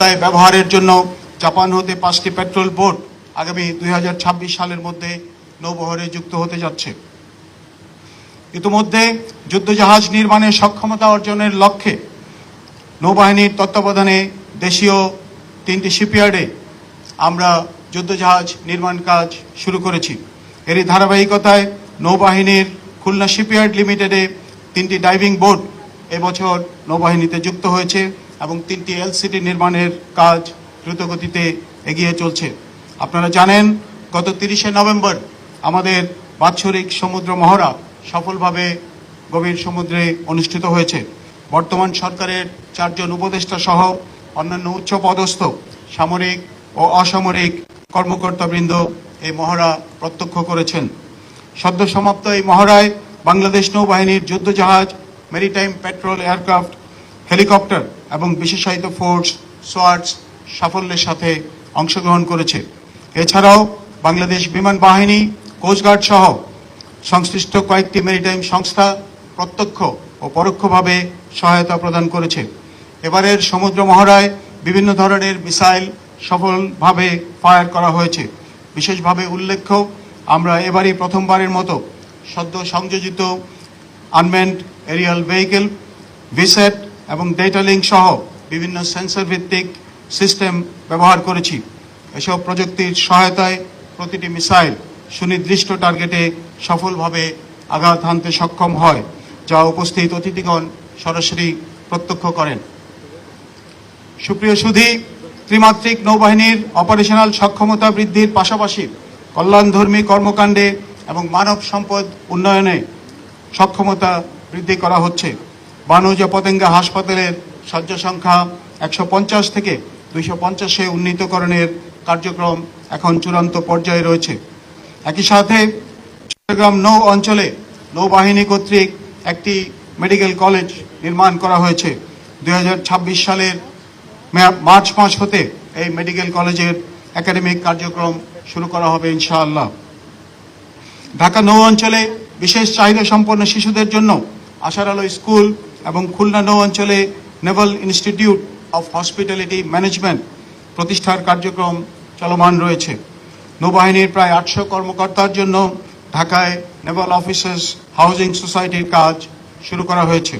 ব্যবহারের জন্য জাপান হতে পাঁচটি পেট্রোল বোট আগামী দুই হাজার ছাব্বিশ সালের মধ্যে নৌবহরে যুক্ত হতে যাচ্ছে। ইতিমধ্যে যুদ্ধজাহাজ নির্মাণের সক্ষমতা অর্জনের লক্ষ্যে নৌবাহিনীর তত্ত্বাবধানে দেশীয় তিনটি শিপইয়ার্ডে আমরা যুদ্ধজাহাজ নির্মাণ কাজ শুরু করেছি। এরই ধারাবাহিকতায় নৌবাহিনীর খুলনা শিপইয়ার্ড লিমিটেডে তিনটি ডাইভিং বোট এবছর নৌবাহিনীতে যুক্ত হয়েছে। এবং তিনটি এলসিডি নির্মাণের কাজ দ্রুতগতিতে এগিয়ে চলছে। আপনারা জানেন, গত তিরিশে নভেম্বর আমাদের বাৎসরিক সমুদ্র মহড়া সফলভাবে গভীর সমুদ্রে অনুষ্ঠিত হয়েছে। বর্তমান সরকারের চারজন উপদেষ্টা সহ অন্যান্য উচ্চ পদস্থ, সামরিক ও অসামরিক কর্মকর্তাবৃন্দ এই মহড়া প্রত্যক্ষ করেছেন। সদ্য সমাপ্ত এই মহড়ায় বাংলাদেশ নৌবাহিনীর যুদ্ধজাহাজ, মেরিটাইম পেট্রোল এয়ারক্রাফট হেলিকপ্টার এবং বিশেষায়িত ফোর্স সোয়ার্টস সাফল্যের সাথে অংশগ্রহণ করেছে। এছাড়াও বাংলাদেশ বিমান বাহিনী কোস্টগার্ড সহ সংশ্লিষ্ট কয়েকটি মেরিটাইম সংস্থা প্রত্যক্ষ ও পরোক্ষভাবে সহায়তা প্রদান করেছে। এবারের সমুদ্র মহড়ায় বিভিন্ন ধরনের মিসাইল সফলভাবে ফায়ার করা হয়েছে। বিশেষভাবে উল্লেখ্য, আমরা এবারই প্রথমবারের মতো সদ্য সংযোজিত আনমেন্ড এরিয়াল ভেহিকেল ভিসেট এবং ডেটা লিঙ্ক সহ বিভিন্ন সেন্সর ভিত্তিক সিস্টেম ব্যবহার করেছি। এসব প্রযুক্তির সহায়তায় প্রতিটি মিসাইল সুনির্দিষ্ট টার্গেটে সফলভাবে আঘাত হানতে সক্ষম হয়, যা উপস্থিত অতিথিগণ সরাসরি প্রত্যক্ষ করেন। সুপ্রিয় সুধী, ত্রিমাত্রিক নৌবাহিনীর অপারেশনাল সক্ষমতা বৃদ্ধির পাশাপাশি কল্যাণধর্মী কর্মকাণ্ডে এবং মানব সম্পদ উন্নয়নে সক্ষমতা বৃদ্ধি করা হচ্ছে। বানুজা পতেঙ্গা হাসপাতালের শয্যা সংখ্যা একশো পঞ্চাশ থেকে দুইশো পঞ্চাশে উন্নীতকরণের কার্যক্রম এখন চূড়ান্ত পর্যায়ে রয়েছে। একই সাথে চট্টগ্রাম নৌ অঞ্চলে নৌবাহিনী কর্তৃক একটি মেডিকেল কলেজ নির্মাণ করা হয়েছে। দুই হাজার ছাব্বিশ সালের মার্চ মাস হতে এই মেডিকেল কলেজের একাডেমিক কার্যক্রম শুরু করা হবে ইনশাআল্লাহ। ঢাকা নৌ অঞ্চলে বিশেষ চাহিদা সম্পন্ন শিশুদের জন্য আশার আলো স্কুল এবং খুলনা নৌ অঞ্চলে naval institute of hospitality management প্রতিষ্ঠার কার্যক্রম চলমান রয়েছে। নৌবাহিনীর প্রায় আটশো কর্মকর্তার জন্য ঢাকায় নেভাল অফিসার্স হাউজিং সোসাইটির কাজ শুরু করা হয়েছে।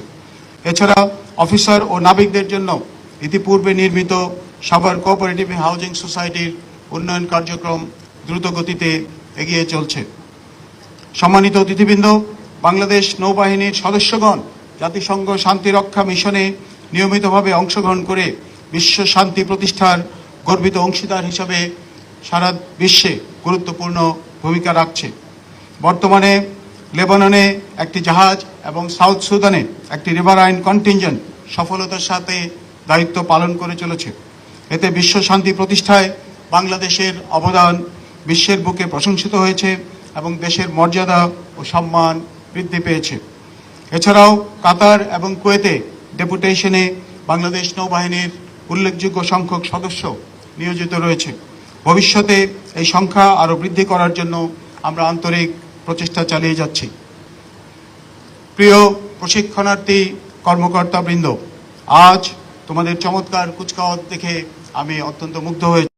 এছাড়া অফিসার ও নাবিকদের জন্য ইতিপূর্বে নির্মিত সাভার কোঅপারেটিভ হাউজিং সোসাইটির উন্নয়ন কার্যক্রম দ্রুত গতিতে এগিয়ে চলছে। সম্মানিত অতিথিবৃন্দ, বাংলাদেশ নৌবাহিনীর সদস্যগণ জাতিসংঘ শান্তিরক্ষা মিশনে নিয়মিতভাবে অংশগ্রহণ করে বিশ্ব শান্তি প্রতিষ্ঠার গর্বিত অংশীদার হিসাবে সারা বিশ্বে গুরুত্বপূর্ণ ভূমিকা রাখছে। বর্তমানে লেবাননে একটি জাহাজ এবং সাউথ সুদানে একটি রিভারাইন কন্টিনজেন্ট সফলতার সাথে দায়িত্ব পালন করে চলেছে। এতে বিশ্ব শান্তি প্রতিষ্ঠায় বাংলাদেশের অবদান বিশ্বের বুকে প্রশংসিত হয়েছে এবং দেশের মর্যাদা ও সম্মান বৃদ্ধি পেয়েছে। এছাড়াও কাতার এবং কুয়েতে ডেপুটেশনে বাংলাদেশ নৌবাহিনীর উল্লেখযোগ্য সংখ্যক সদস্য নিয়োজিত রয়েছে। ভবিষ্যতে এই সংখ্যা আরও বৃদ্ধি করার জন্য আমরা আন্তরিক প্রচেষ্টা চালিয়ে যাচ্ছি। প্রিয় প্রশিক্ষণার্থী কর্মকর্তাবৃন্দ, আজ তোমাদের চমৎকার কুচকাওয়াত দেখে আমি অত্যন্ত মুগ্ধ হয়েছি।